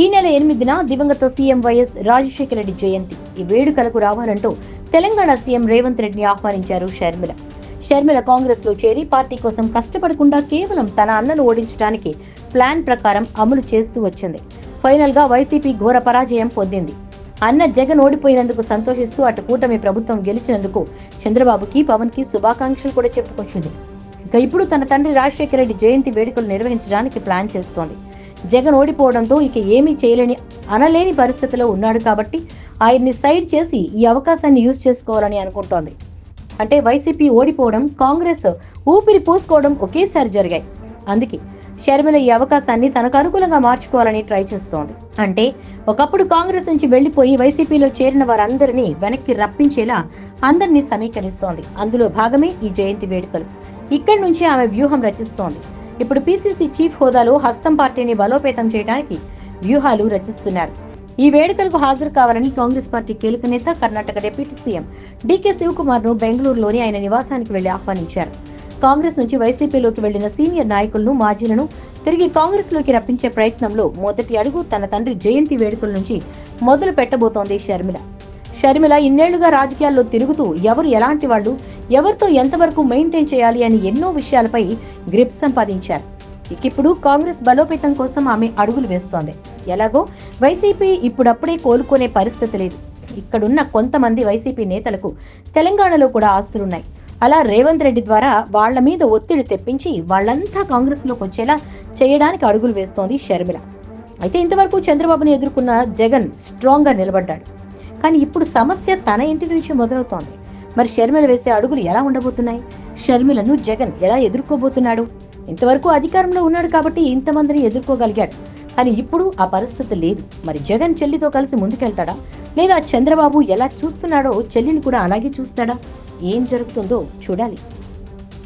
ఈ నెల ఎనిమిదిన దివంగత CM Y S Rajasekhara Reddy జయంతి. ఈ వేడుకలకు రావాలంటూ తెలంగాణ సీఎం రేవంత్ రెడ్డిని ఆహ్వానించారు షర్మిల. షర్మిల కాంగ్రెస్లో చేరి పార్టీ కోసం కష్టపడకుండా కేవలం తన అన్నను ఓడించడానికి ప్లాన్ ప్రకారం అమలు చేస్తూ వచ్చింది. ఫైనల్గా వైసీపీ ఘోర పరాజయం పొందింది. అన్న జగన్ ఓడిపోయినందుకు సంతోషిస్తూ అటు కూటమి ప్రభుత్వం గెలిచినందుకు చంద్రబాబుకి పవన్కి శుభాకాంక్షలు కూడా చెప్పుకొచ్చింది. ఇక ఇప్పుడు తన తండ్రి రాజశేఖర రెడ్డి జయంతి వేడుకలు నిర్వహించడానికి ప్లాన్ చేస్తోంది. జగన్ ఓడిపోవడంతో ఇక ఏమీ చేయలేని అనలేని పరిస్థితిలో ఉన్నాడు కాబట్టి ఆయన్ని సైడ్ చేసి ఈ అవకాశాన్ని యూజ్ చేసుకోవాలని అనుకుంటోంది. అంటే వైసీపీ ఓడిపోవడం కాంగ్రెస్ ఊపిరి పోసుకోవడం ఒకేసారి జరిగాయి. అందుకే షర్మిల ఈ అవకాశాన్ని తనకు అనుకూలంగా మార్చుకోవాలని ట్రై చేస్తోంది. అంటే ఒకప్పుడు కాంగ్రెస్ నుంచి వెళ్ళిపోయి వైసీపీలో చేరిన వారందరినీ వెనక్కి రప్పించేలా అందరినీ సమీకరిస్తోంది. అందులో భాగమే ఈ జయంతి వేడుకలు. ఇక్కడి నుంచి ఆమె వ్యూహం రచిస్తోంది. ఇప్పుడు పీసీసీ చీఫ్ హోదాలో హస్తం పార్టీని బలోపేతం చేయడానికి వ్యూహాలు రచిస్తున్నారు. ఈ వేడుకలకు హాజరు కావాలని కాంగ్రెస్ పార్టీ కీలక నేత Karnataka deputy CM D K శివకుమార్ను బెంగళూరులోని ఆయన నివాసానికి వెళ్ళి ఆహ్వానించారు. కాంగ్రెస్ నుంచి వైసీపీలోకి వెళ్ళిన సీనియర్ నాయకులను మాజీలను తిరిగి కాంగ్రెస్లోకి రప్పించే ప్రయత్నంలో మొదటి అడుగు తన తండ్రి జయంతి వేడుకల నుంచి మొదలు పెట్టబోతోంది షర్మిల. షర్మిల ఇన్నేళ్ళుగా రాజకీయాల్లో తిరుగుతూ ఎవరు ఎలాంటి వాళ్ళు ఎవరితో ఎంతవరకు మెయింటైన్ చేయాలి అని ఎన్నో విషయాలపై గ్రిప్ సంపాదించారు. ఇకిప్పుడు కాంగ్రెస్ బలోపేతం కోసం ఆమె అడుగులు వేస్తోంది. ఎలాగో వైసీపీ ఇప్పుడప్పుడే కోలుకునే పరిస్థితి లేదు. ఇక్కడున్న కొంతమంది వైసీపీ నేతలకు తెలంగాణలో కూడా ఆస్తులున్నాయి. అలా రేవంత్ రెడ్డి ద్వారా వాళ్ళ మీద ఒత్తిడి తెప్పించి వాళ్ళంతా కాంగ్రెస్లోకి వచ్చేలా చేయడానికి అడుగులు వేస్తోంది షర్మిల. అయితే ఇంతవరకు చంద్రబాబును ఎదుర్కొన్న జగన్ స్ట్రాంగ్గా నిలబడ్డాడు. కానీ ఇప్పుడు సమస్య తన ఇంటి నుంచి మొదలవుతోంది. మరి షర్మిల వేసే అడుగులు ఎలా ఉండబోతున్నాయి? షర్మిలను జగన్ ఎలా ఎదుర్కోబోతున్నాడు? ఇంతవరకు అధికారంలో ఉన్నాడు కాబట్టి ఇంతమందిని ఎదుర్కోగలిగాడు. కానీ ఇప్పుడు ఆ పరిస్థితి లేదు. మరి జగన్ చెల్లితో కలిసి ముందుకెళ్తాడా? లేదా చంద్రబాబు ఎలా చూస్తున్నాడో చెల్లిని కూడా అలాగే చూస్తాడా? ఏం జరుగుతుందో చూడాలి.